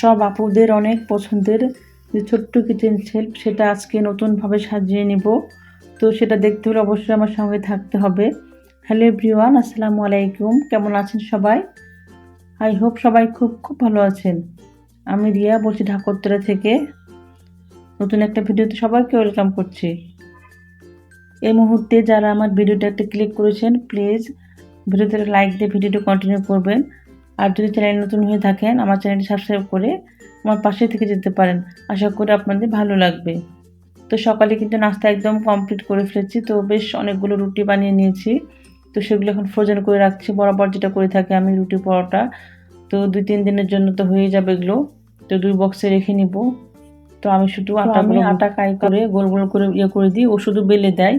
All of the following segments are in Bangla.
সব আপুদের অনেক পছন্দের যে ছোট্ট কিচেন সেলফ সেটা আজকে নতুনভাবে সাজিয়ে নেব। তো সেটা দেখতে হলে অবশ্যই আমার সঙ্গে থাকতে হবে। হ্যালো এভরিওয়ান আসসালামু আলাইকুম। কেমন আছেন সবাই? আই হোপ সবাই খুব খুব ভালো আছেন। আমি রিয়া বলছি ঢাকরতলা থেকে। নতুন একটা ভিডিওতে সবাইকে ওয়েলকাম করছি। এই মুহূর্তে যারা আমার ভিডিওটা একটা ক্লিক করেছেন প্লিজ ভিডিওতে লাইক দিয়ে ভিডিওটা কন্টিনিউ করবেন। আর যদি চ্যানেল নতুন হয়ে থাকেন আমার চ্যানেলটি সাবস্ক্রাইব করে আমার পাশে থেকে যেতে পারেন। আশা করি আপনাদের ভালো লাগবে। তো সকালে কিন্তু নাস্তা একদম কমপ্লিট করে ফেলেছি। তো বেশ অনেকগুলো রুটি বানিয়ে নিয়েছি। তো সেগুলো এখন ফ্রোজেন করে রাখছি। বরাবর যেটা করে থাকি আমি রুটি পরোটা। তো দুই তিন দিনের জন্য তো হয়ে যাবে এগুলো। তো দুই বক্সে রেখে নিব। তো আমি শুধু আটা আমি আটা কাই করে গোল গোল করে ইয়ে করে দিই। ও শুধু বেলে দেয়।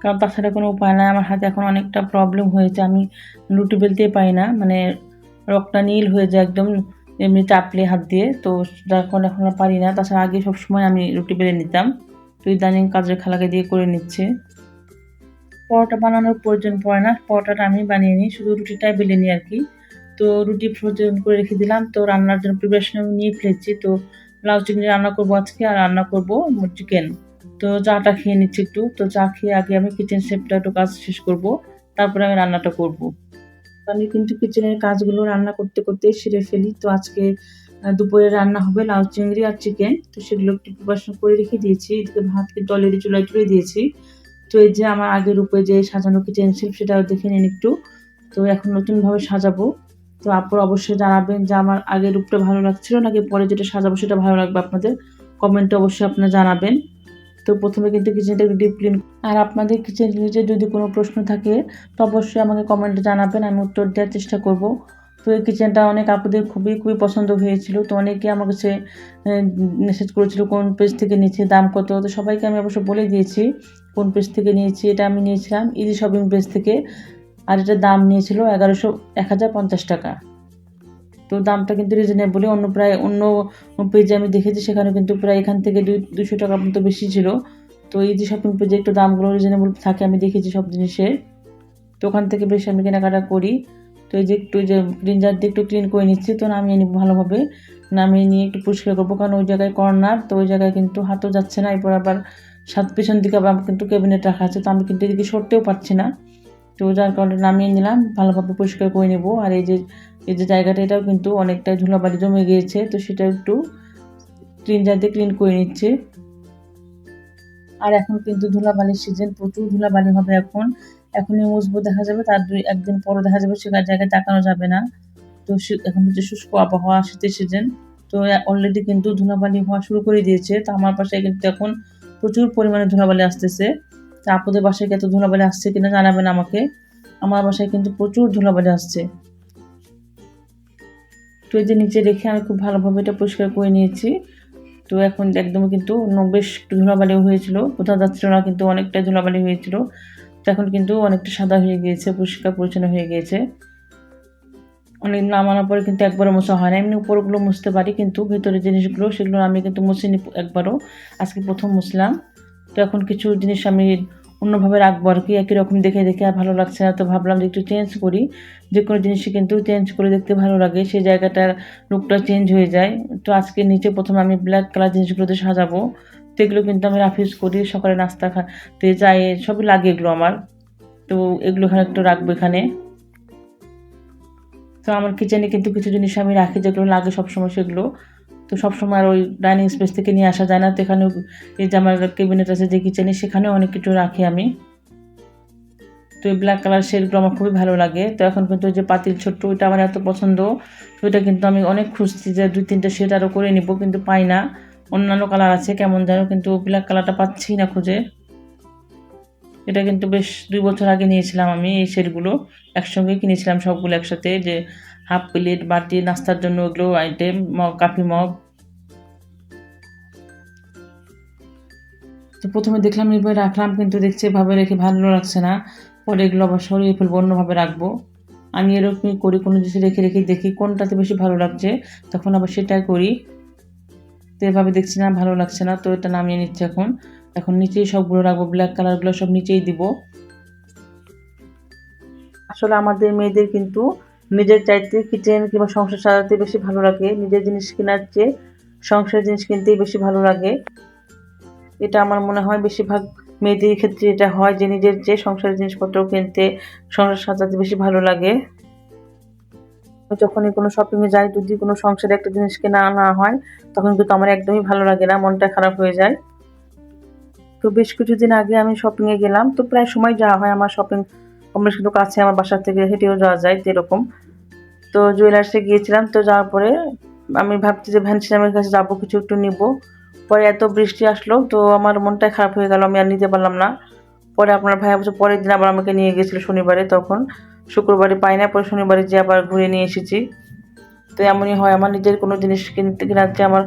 কারণ তাছাড়া কোনো উপায় নাই। আমার হাতে এখন অনেকটা প্রবলেম হয়েছে। আমি রুটি বেলতেই পাই না। মানে রক্তটা নীল হয়ে যায় একদম, এমনি চাপলে হাত দিয়ে। তো কারণে এখন আর পারি না। তাছাড়া আগে সবসময় আমি রুটি বেলে নিতাম। তো ইদানিং কাজের খালাকে দিয়ে করে নিচ্ছে। পরোটা বানানোর প্রয়োজন পড়ে না। পরোটাটা আমি বানিয়ে নিই। শুধু রুটিটাই বেলে নিই আর কি। তো রুটি ফ্রোজেন করে রেখে দিলাম। তো রান্নার জন্য প্রিপারেশন আমি নিয়ে ফেলেছি। তো লাউ চিংড়ি রান্না করব আজকে আর রান্না করব চিকেন তো চাটা খেয়ে নিচ্ছি একটু। তো চা খেয়ে আগে আমি কিচেন শেপটা একটু কাজ শেষ করব। তারপরে আমি রান্নাটা করব। আমি কিন্তু কিচেনের কাজগুলো রান্না করতে করতে সেরে ফেলি। তো আজকে দুপুরে রান্না হবে লাউ চিংড়ি আর চিকেন। তো সেগুলো একটু প্রিপারেশন করে রেখে দিয়েছি। এদিকে ভাত কিন্তু অলরেডি চুলায় তুলে দিয়েছি। তো এই যে আমার আগের রূপে যে সাজানো কিচেন শেপ সেটাও দেখে নিন একটু। তো এখন নতুনভাবে সাজাবো। তো আপুর অবশ্যই জানাবেন যে আমার আগের রূপটা ভালো লাগছিল নাকি পরে যেটা সাজাবো সেটা ভালো লাগবে আপনাদের? কমেন্টে অবশ্যই আপনারা জানাবেন। তো প্রথমে কিন্তু কিচেনটা একটু ডিপ ক্লিন আর আপনাদের কিচেন রিলেটেড যদি কোনো প্রশ্ন থাকে, তো অবশ্যই আমাকে কমেন্টে জানাবেন, আমি উত্তর দেওয়ার চেষ্টা করব। তো এই কিচেনটা অনেক আপুদের খুবই খুবই পছন্দ হয়েছিল। তো অনেকে আমার কাছে মেসেজ করেছিল, কোন পেজ থেকে নিয়েছি দাম কত? তো সবাইকে আমি অবশ্য বলে দিয়েছি, কোন পেজ থেকে নিয়েছি, এটা আমি নিয়েছিলাম ইজি শপিং পেজ থেকে। আর এটার দাম নিয়েছিল এগারোশো, এক হাজার পঞ্চাশ টাকা। তো দামটা কিন্তু রিজনেবলই অন্য প্রায়, অন্য পেজে আমি দেখেছি, সেখানে কিন্তু প্রায় এখান থেকে দুশো টাকা মতো বেশি ছিল। তো এই যে শপিং পেজে একটু দামগুলো রিজনেবল থাকে, আমি দেখেছি সব জিনিসের তো ওখান থেকে বেশ আমি কেনাকাটা করি। তো এই যে একটু যে ক্লিনজার দিয়ে একটু ক্লিন করে নিচ্ছি, তো নামিয়ে নিব ভালোভাবে। নামিয়ে নিয়ে একটু পরিষ্কার করব, কারণ ওই জায়গায় কর্নার তো ওই জায়গায় কিন্তু হাতও যাচ্ছে না। এরপর আবার সাত পিছন দিকে আবার কিন্তু ক্যাবিনেট রাখা আছে, তো আমি কিন্তু এদিকে সরতেও পারছি না। তো যার কারণে নামিয়ে নিলাম, ভালোভাবে পরিষ্কার করে নেব। আর এই যে এই যে জায়গাটা, এটাও কিন্তু অনেকটা ধুলাবালি জমে গিয়েছে, তো সেটা একটু ক্লিনজার দিয়ে ক্লিন করে নিচ্ছে। আর এখন কিন্তু ধুলাবালির সিজন প্রচুর ধুলাবালি হবে এখন। এখনই মজবুত দেখা যাবে, তার দুই, একদিন পরে দেখা যাবে সেখানে জায়গায় তাকানো যাবে না। তো এখন হচ্ছে শুষ্ক আবহাওয়া শীতের সিজন তো অলরেডি কিন্তু ধুলাবালি হওয়া শুরু করে দিয়েছে। তো আমার পাশে কিন্তু এখন প্রচুর পরিমাণে ধুলাবালি আসতেছে। তা আপনাদের বাসায় কত ধুলাবালি আসছে কিনা জানাবেন আমাকে? আমার বাসায় কিন্তু প্রচুর ধুলাবালি আসছে। তো এই যে নিচে রেখে আমি খুব ভালোভাবে এটা পরিষ্কার করে নিয়েছি। তো এখন একদম কিন্তু বেশ ধুলাবালি হয়েছিল। বোঝা যাচ্ছিল না, কিন্তু অনেকটা ধুলাবালি হয়েছিল। তো এখন কিন্তু অনেকটা সাদা হয়ে গিয়েছে, পরিষ্কার পরিচ্ছন্ন হয়ে গিয়েছে। অনেক নামানোর পরে কিন্তু একবারও মোছা হয় না। এমনি উপরগুলো মুছতে পারি, কিন্তু ভেতরের জিনিসগুলো, সেগুলো আমি কিন্তু মুছিনি একবারও। আজকে প্রথম মুছলাম। তো এখন কিছু জিনিস আমি অন্যভাবে রাখব আর কি, একই রকম দেখে দেখে আর ভালো লাগছে না। তো ভাবলাম যে একটু চেঞ্জ করি। যে কোনো জিনিসই কিন্তু চেঞ্জ করে দেখতে ভালো লাগে, সেই জায়গাটার লুকটা চেঞ্জ হয়ে যায়। তো আজকে নিচে প্রথমে আমি ব্ল্যাক কালার জিনিসগুলোতে সাজাবো। তো এগুলো কিন্তু আমি রাফিউজ করি, সকালে নাস্তা খাতে যাই সবই লাগে এগুলো আমার। তো এগুলো এখানে একটু রাখব এখানে। তো আমার কিচেনে কিন্তু কিছু জিনিস আমি রাখি যেগুলো লাগে সবসময় সেগুলো। তো সবসময় আর ওই ডাইনিং স্পেস থেকে নিয়ে আসা যায় না। তো এখানে এই যে আমার ক্যাবিনেট আছে, যে কিচেনে, সেখানেও অনেক কিছু রাখি আমি। তো এই ব্ল্যাক কালার শেডগুলো আমার খুবই ভালো লাগে। তো এখন কিন্তু ওই যে পাতিল ছোট্ট, ওইটা আমার এত পছন্দ। তো ওইটা কিন্তু আমি অনেক খুঁজছি যে দুই তিনটা শেড আরও করে নিব, কিন্তু পাই না। অন্যান্য কালার আছে, কেমন যেন, কিন্তু ব্ল্যাক কালারটা পাচ্ছি না খুঁজে। এটা কিন্তু বেশ দুই বছর আগে নিয়েছিলাম আমি এই শেডগুলো। একসঙ্গে কিনেছিলাম সবগুলো একসাথে, যে হাফ প্লেট বাটি নাস্তার জন্য ওগুলো আইটেম, মগ, কাফি মগ। তো প্রথমে দেখলাম এইভাবে রাখলাম, কিন্তু দেখছি এভাবে রেখে ভালো লাগছে না। পরে এগুলো আবার সরিয়ে ফেলব, অন্যভাবে রাখব। আমি এরকমই করি, কোনো জিনিস রেখে রেখে দেখি কোনটাতে বেশি ভালো লাগছে, তখন আবার সেটাই করি। তো এভাবে দেখছি না, ভালো লাগছে না, তো এটা নামিয়ে নিচ্ছে এখন। এখন নিচেই সবগুলো রাখব ব্ল্যাক কালারগুলো সব নিচেই দিব। আসলে আমাদের মেয়েদের কিন্তু নিজের চাইতে কিচেন কিংবা সংসার সাজাতে বেশি ভালো লাগে, নিজের জিনিস কেনার চেয়ে সংসারের জিনিস কিনতেই বেশি ভালো লাগে। এটা আমার মনে হয় বেশিরভাগ মেয়েদের ক্ষেত্রে এটা হয় যে নিজের চেয়ে সংসারের জিনিসপত্র কিনতে, সংসার সাজাতে বেশি ভালো লাগে। যখনই কোনো শপিংয়ে যাই, যদি কোনো সংসারে একটা জিনিস কেনা না হয়, তখন কিন্তু আমার একদমই ভালো লাগে না, মনটা খারাপ হয়ে যায়। তো বেশ কিছুদিন আগে আমি শপিংয়ে গেলাম, তো প্রায় সময় যাওয়া হয় আমার শপিং কমপ্লেক্স কিন্তু কাছে আমার বাসার থেকে হেঁটেও যাওয়া যায় এরকম তো জুয়েলার্সে গিয়েছিলাম, তো যাওয়ার পরে আমি ভাবছি যে ভ্যান সিনেমার কাছে যাব, কিছু একটু নিব। পরে এত বৃষ্টি আসলো, তো আমার মনটাই খারাপ হয়ে গেল, আমি আর নিতে পারলাম না। পরে আপনার ভাই বছর পরের দিন আবার আমাকে নিয়ে গেছিল শনিবারে, তখন শুক্রবারে পাই না, পরে শনিবারে যে আবার ঘুরে নিয়ে এসেছি। তো এমনই হয়, আমার নিজের কোনো জিনিস কিনতে কেনাতে আমার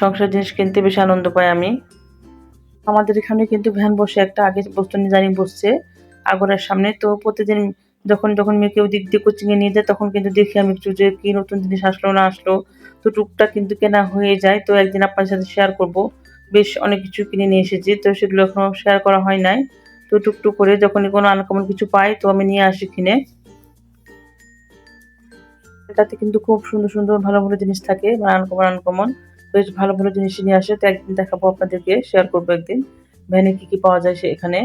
সংসারের জিনিস কিনতে বেশি আনন্দ পাই আমি। আমাদের এখানে কিন্তু ভ্যান বসে একটা আগে বস্তু নিজানি বসছে। আগরের সামনে। তো প্রতিদিন যখন যখন মেয়েকে দিক দিয়ে কোচিংয়ে নিয়ে যায়, তখন কিন্তু দেখি আমি একটু যে কী নতুন জিনিস আসলো, না আসলো। তো টুকটা কিন্তু কেনা হয়ে যায়। তো একদিন আপনার সাথে শেয়ার করব। বেশ অনেক কিছু কিনে নিয়ে এসেছি। তো সেগুলো এখনও শেয়ার করা হয় নাই। তো টুকটুক করে যখনই কোনো আনকমন কিছু পাই, তো আমি নিয়ে আসি কিনে। এটাতে কিন্তু খুব সুন্দর সুন্দর, ভালো ভালো জিনিস থাকে মানে আনকমন আনকমন বেশ ভালো ভালো জিনিস নিয়ে আসে। তো একদিন দেখাবো আপনাদেরকে শেয়ার করব একদিন। ভ্যানে কী কী পাওয়া যায় সে এখানে।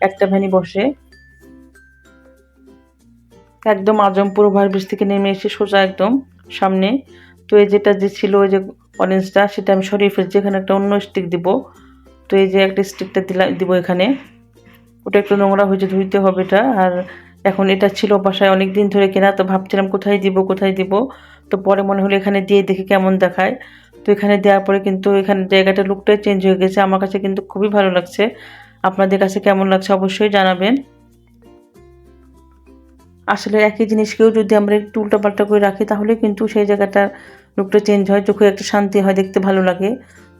একটা ভ্যানি বসে। একদম আজমপুর ওভারব্রিজ থেকে নেমে এসে সোজা একদম সামনে। তো এই যেটা যে ছিল ওই যে অরেঞ্জটা সেটা আমি সরিয়ে ফেলছি। এখানে একটা অন্য স্টিক দিব। তো এই যে একটা স্টিকটা দিলাম, দিব এখানে। ওটা একটু নোংরা হয়েছে, ধুইতে হবে এটা। আর এখন এটা ছিল বাসায় অনেক দিন ধরে কেনা, তো ভাবছিলাম কোথায় দিব কোথায় দিব? তো পরে মনে হলো এখানে দিয়ে দেখি কেমন দেখায়। তো এখানে দেওয়ার পরে কিন্তু এখানে জায়গাটা লুকটাই চেঞ্জ হয়ে গেছে। আমার কাছে কিন্তু খুবই ভালো লাগছে। আপনাদের কাছে কেমন লাগছে অবশ্যই জানাবেন। আসলে একই জিনিসকেও যদি আমরা একটু উল্টাপাল্টা করে রাখি, তাহলে কিন্তু সেই জায়গাটা লুকটা চেঞ্জ হয়, চোখে একটা শান্তি হয়, দেখতে ভালো লাগে।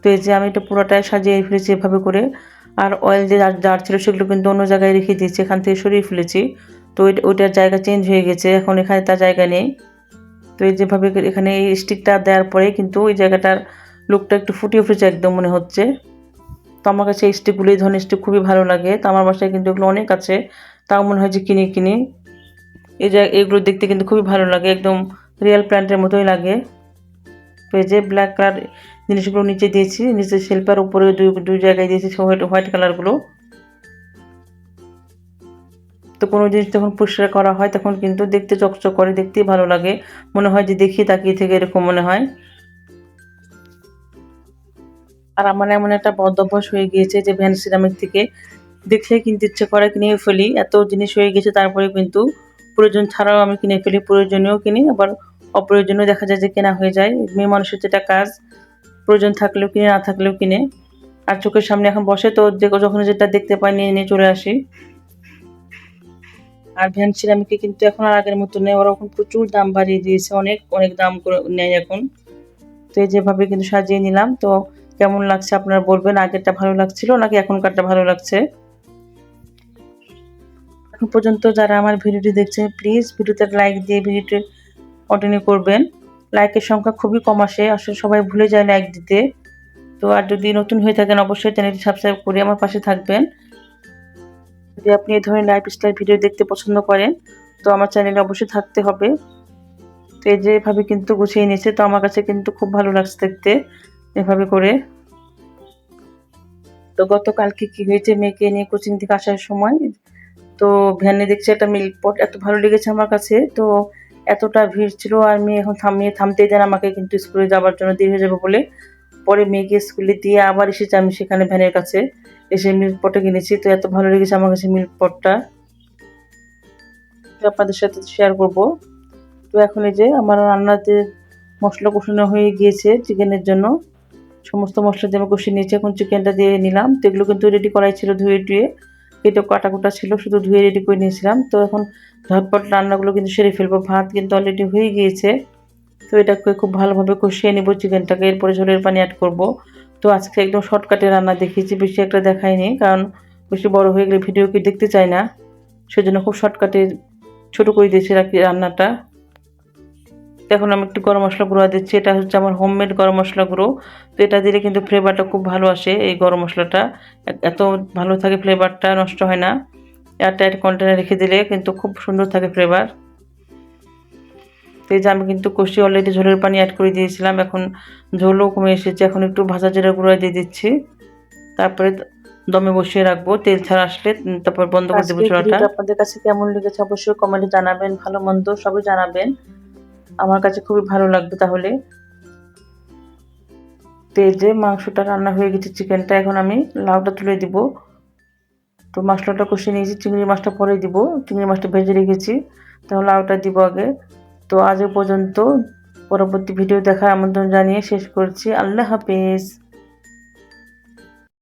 তো এই যে আমি এটা পুরোটাই সাজিয়ে ফেলেছি এভাবে করে। আর অয়েল যে যার ছিল সেগুলো কিন্তু অন্য জায়গায় রেখে দিয়েছি, এখান থেকে সরিয়ে ফেলেছি। তো ওইটার জায়গা চেঞ্জ হয়ে গেছে, এখন এখানে তার জায়গা নেই। তো এই যেভাবে এখানে এই স্টিকটা দেওয়ার পরে কিন্তু ওই জায়গাটার লুকটা একটু ফুটিয়ে উঠেছে একদম মনে হচ্ছে। তো আমার কাছে এই স্টিকগুলো, এই ধরনের স্টিক খুবই ভালো লাগে। তো আমার বাসায় কিন্তু এগুলো অনেক আছে। তাও মনে হয় যে কিনে, কিনি। এই যে এগুলো দেখতে কিন্তু খুবই ভালো লাগে, একদম রিয়েল প্ল্যান্টের মতোই লাগে। যে ব্ল্যাক কালার জিনিসগুলো নিচে দিয়েছি, নিচে শিল্পের উপরে দুই দুই জায়গায় দিয়েছি হোয়াইট হোয়াইট কালারগুলো তো কোনো জিনিস যখন পরিষ্কার করা হয়, তখন কিন্তু দেখতে চকচক করে, দেখতেই ভালো লাগে। মনে হয় যে দেখি, তাকিয়ে থেকে এরকম মনে হয়। আর আমার এমন একটা বদ অভ্যাস হয়ে গিয়েছে যে ভ্যান সিরামিক থেকে দেখলে কিনতে ইচ্ছে করে, কিনে ফেলি। এত জিনিস হয়ে গেছে, তারপরে কিন্তু প্রয়োজন ছাড়াও আমি কিনে ফেলি, প্রয়োজনীয় কিনি। আবার অপ্রয়োজনীয় দেখা যায় যে কেনা হয়ে যায়। মেয়ে মানুষের যেটা কাজ, প্রয়োজন থাকলেও কিনে, না থাকলেও কিনে। আর চোখের সামনে এখন বসে তো যখন যেটা দেখতে পাই, নিয়ে নিয়ে চলে আসি। আর ভ্যান সিরামিকে কিন্তু এখন আর আগের মতো নেই। ওরা এখন প্রচুর দাম বাড়িয়ে দিয়েছে। অনেক অনেক দাম করে নেয় এখন। তো এই যেভাবে কিন্তু সাজিয়ে নিলাম। তো কেমন লাগছে? আপনারা বলবেন আগেরটা ভালো লাগছিল নাকি এখনকারটা ভালো লাগছে? এখন পর্যন্ত যারা আমার ভিডিওটি দেখছেন প্লিজ ভিডিওতে লাইক দিয়ে ভিডিওটি কন্টিনিউ করবেন। লাইকের সংখ্যা খুবই কম আসে, আসলে সবাই ভুলে যায় লাইক দিতে। তো আর যদি নতুন হয়ে থাকেন, অবশ্যই চ্যানেলটি সাবস্ক্রাইব করে আমার পাশে থাকবেন। যদি আপনি এই ধরনের লাইফস্টাইল ভিডিও দেখতে পছন্দ করেন, তো আমার চ্যানেলে অবশ্যই থাকতে হবে। তো এই যেভাবে কিন্তু গুছিয়ে নিয়েছে, তো আমার কাছে কিন্তু খুব ভালো লাগছে দেখতে। এভাবে করে। তো গতকালকে কি হয়েছে মেয়েকে নিয়ে কোচিং থেকে আসার সময়? তো ভ্যানে দেখছি একটা মিল্ক পট এত ভালো লেগেছে আমার কাছে। তো এতটা ভিড় ছিল আর মেয়ে এখন থামিয়ে থামতেই দেন আমাকে, কিন্তু স্কুলে যাওয়ার জন্য দেরি হয়ে যাবে বলে। পরে মেয়েকে স্কুলে দিয়ে আবার এসেছি আমি সেখানে ভ্যানের কাছে। এসে মিল্ক পটে কিনেছি। তো এত ভালো লেগেছে আমার কাছে মিল্ক পটটা আপনাদের সাথে শেয়ার করব। তো এখন এই যে আমার রান্নাতে মশলা কষানো হয়ে গিয়েছে চিকেনের জন্য। সমস্ত মশলা দিয়ে আমি কষিয়ে নিয়েছি, এখন চিকেনটা দিয়ে নিলাম। তো এগুলো কিন্তু রেডি করাই ছিল ধুয়ে টুয়ে। কেটে কাটা কুটা ছিল, শুধু ধুয়ে রেডি করে নিয়েছিলাম। তো এখন ঝটপট রান্নাগুলো কিন্তু সেরে ফেলব। ভাত কিন্তু অলরেডি হয়ে গিয়েছে। তো এটাকে খুব ভালোভাবে কষিয়ে নেব চিকেনটাকে। এরপরে ঝোলের পানি অ্যাড করব। তো আজকে একদম শর্টকাটে রান্না দেখিয়েছি, বেশি একটা দেখাইনি কারণ বেশি বড় হয়ে গেলে ভিডিও কি দেখতে চাই না। সেজন্য খুব শর্টকাটে ছোটো করে দিয়েছে দিয়েছি রান্নাটা। এখন আমি একটু গরম মশলা গুঁড়ো দিচ্ছি। এটা হচ্ছে আমার হোমমেড গরম মশলা গুঁড়ো। তো এটা দিলে কিন্তু ফ্লেভারটা খুব ভালো আসে এই গরম মশলাটা। এত ভালো থাকে ফ্লেভারটা নষ্ট হয় না। এয়ারটাইট কন্টেনার রেখে দিলে কিন্তু খুব সুন্দর থাকে ফ্লেভার তো এই যে আমি কিন্তু কষি অলরেডি ঝোলের পানি অ্যাড করে দিয়েছিলাম। এখন ঝোলও কমে এসেছে। এখন একটু ভাজা জিরা গুঁড়ো দিয়ে দিচ্ছি। তারপরে দমে বসিয়ে রাখব। তেল ছাড়া আসলে তারপর বন্ধ করে দেবো চুলাটা আপনাদের কাছে কেমন লেগেছে অবশ্যই কমেন্টে জানাবেন। ভালো মন্দ সবই জানাবেন। আমার কাছে খুবই ভালো লাগবে তাহলে। তো এই যে মাংসটা রান্না হয়ে গেছে চিকেনটা, এখন আমি লাউটা তুলে দিব। তো মশলাটা কষিয়ে নিয়েছি, চিংড়ি মাছটা পরে দিব। চিংড়ি মাছটা ভেজে রেখেছি, তাহলে লাউটা দিব আগে। তো আজ পর্যন্ত পরবর্তী ভিডিও দেখার আমন্ত্রণ জানিয়ে শেষ করছি। আল্লাহ হাফেজ।